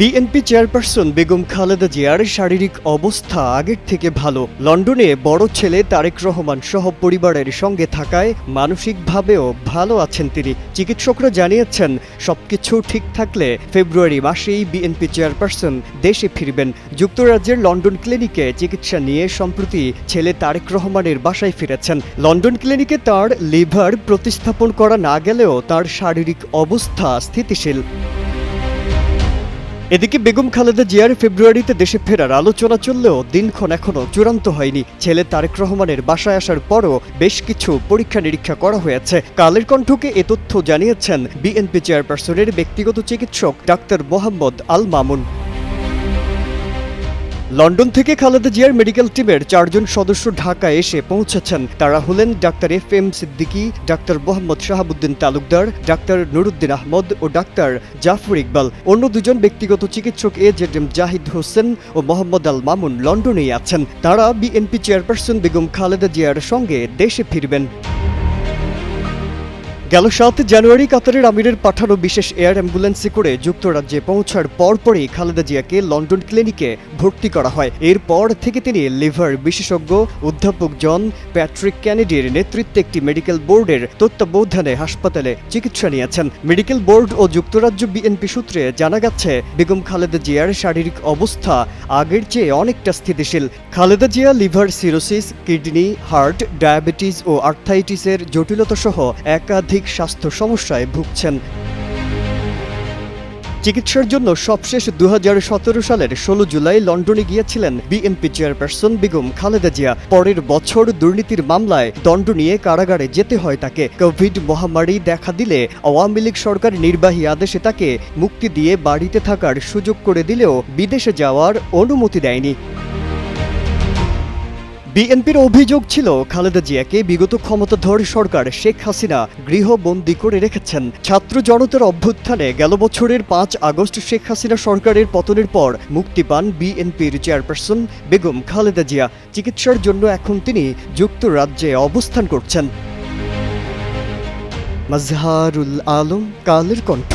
BNP chairperson Begum Khaleda জিয়ার শারীরিক অবস্থা আগের থেকে ভালো। লন্ডনে বড় ছেলে তারেক রহমান সহ পরিবারের সঙ্গে থাকায় মানসিকভাবেও ভালো আছেন তিনি। চিকিৎসকরা জানিয়েছেন, সবকিছু ঠিক থাকলে ফেব্রুয়ারি মাসেই বিএনপি চেয়ারপারসন দেশে ফিরবেন। যুক্তরাজ্যের লন্ডন ক্লিনিকে চিকিৎসা নিয়ে সম্প্রতি ছেলে তারেক রহমানের বাসায় ফিরেছেন। লন্ডন ক্লিনিকে তার লিভার প্রতিস্থাপন করা না গেলেও তার শারীরিক অবস্থা স্থিতিশীল। এদিকে বেগম খালেদা জিয়ার ফেব্রুয়ারিতে দেশে ফেরার আলোচনা চললেও দিনক্ষণ এখনও চূড়ান্ত হয়নি। ছেলে তারেক রহমানের বাসায় আসার পরও বেশ কিছু পরীক্ষা নিরীক্ষা করা হয়েছে। কালের কণ্ঠকে এ তথ্য জানিয়েছেন বিএনপি চেয়ারপারসনের ব্যক্তিগত চিকিৎসক ডাক্তার মোহাম্মদ আল মামুন। লন্ডন থেকে খালেদা জিয়ার মেডিকেল টিমের চারজন সদস্য ঢাকায় এসে পৌঁছেছেন। তারা হলেন doctor F M Siddiqui, doctor Mohammad Shahabuddin Talukdar, doctor Nuruddin Ahmad ও ডাক্তার জাফর ইকবাল। অন্য দুজন ব্যক্তিগত চিকিৎসক A Z M Zahid Hossain ও মোহাম্মদ আল মামুন লন্ডনেই আছেন। তারা বিএনপি চেয়ারপারসন বেগম খালেদা জিয়ার সঙ্গে দেশে ফিরবেন। গেল সাত জানুয়ারি কাতারের আমিরের পাঠানো বিশেষ এয়ার অ্যাম্বুলেন্সে করে যুক্তরাজ্যে পৌঁছার পরপরই খালেদা জিয়াকে লন্ডন ক্লিনিকে ভর্তি করা হয়। এরপর থেকে তিনি লিভার বিশেষজ্ঞ অধ্যাপক জন প্যাট্রিক ক্যানেডির নেতৃত্বে একটি মেডিকেল বোর্ডের তত্ত্বাবধানে হাসপাতালে চিকিৎসা নিয়েছেন। মেডিকেল বোর্ড ও যুক্তরাজ্য বিএনপি সূত্রে জানা গেছে, বেগম খালেদা জিয়ার শারীরিক অবস্থা আগের চেয়ে অনেকটা স্থিতিশীল। Khaleda Zia liver cirrhosis, kidney, heart, diabetes ও আর্থাইটিসের জটিলতা সহ একাধিক স্বাস্থ্য সমস্যায় ভুগছেন। চিকিৎসার জন্য সবশেষ দু হাজার সতেরো সালের ষোলো জুলাই লন্ডনে গিয়েছিলেন বিএনপি চেয়ারপারসন বেগম খালেদা জিয়া। পরের বছর দুর্নীতির মামলায় দণ্ড নিয়ে কারাগারে যেতে হয় তাকে। কোভিড মহামারী দেখা দিলে আওয়ামী লীগ সরকার নির্বাহী আদেশে তাকে মুক্তি দিয়ে বাড়িতে থাকার সুযোগ করে দিলেও বিদেশে যাওয়ার অনুমতি দেয়নি। বিএনপির অভিযোগ ছিল, খালেদা জিয়াকে বিগত ক্ষমতাধর সরকার শেখ হাসিনা গৃহবন্দী করে রেখেছেন। ছাত্র জনতার অভ্যুত্থানে গেল বছরের পাঁচ আগস্ট শেখ হাসিনা সরকারের পতনের পর মুক্তি পান বিএনপির চেয়ারপারসন বেগম খালেদা জিয়া। চিকিৎসার জন্য এখন তিনি যুক্তরাজ্যে অবস্থান করছেন। মাজহারুল আলম, কালের কণ্ঠ।